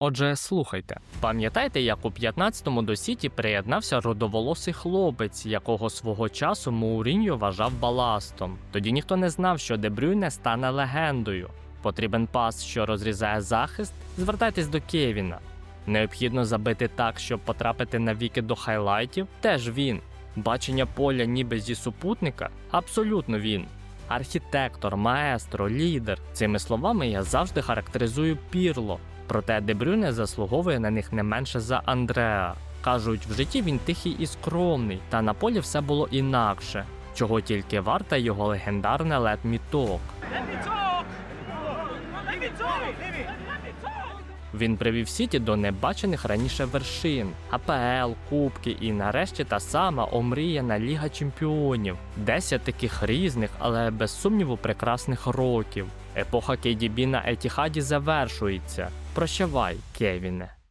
Отже, слухайте, пам'ятаєте, як у 15-му до Сіті приєднався родоволосий хлопець, якого свого часу Мауріньо вважав баластом. Тоді ніхто не знав, що Дебрюйне стане легендою. Потрібен пас, що розрізає захист. Звертайтесь до Кевіна. Необхідно забити так, щоб потрапити на віки до хайлайтів. Теж він. Бачення поля ніби зі супутника абсолютно він. Архітектор, маестро, лідер. Цими словами я завжди характеризую Пірло. Проте Дебрюне заслуговує на них не менше за Андреа. Кажуть, в житті він тихий і скромний, та на полі все було інакше, чого тільки варта його легендарне лет-міток. Він привів Сіті до небачених раніше вершин, АПЛ, Кубки і нарешті та сама омріяна Ліга Чемпіонів. Десять таких різних, але без сумніву прекрасних років. Епоха KDB на Етіхаді завершується. Прощавай, Кевіне.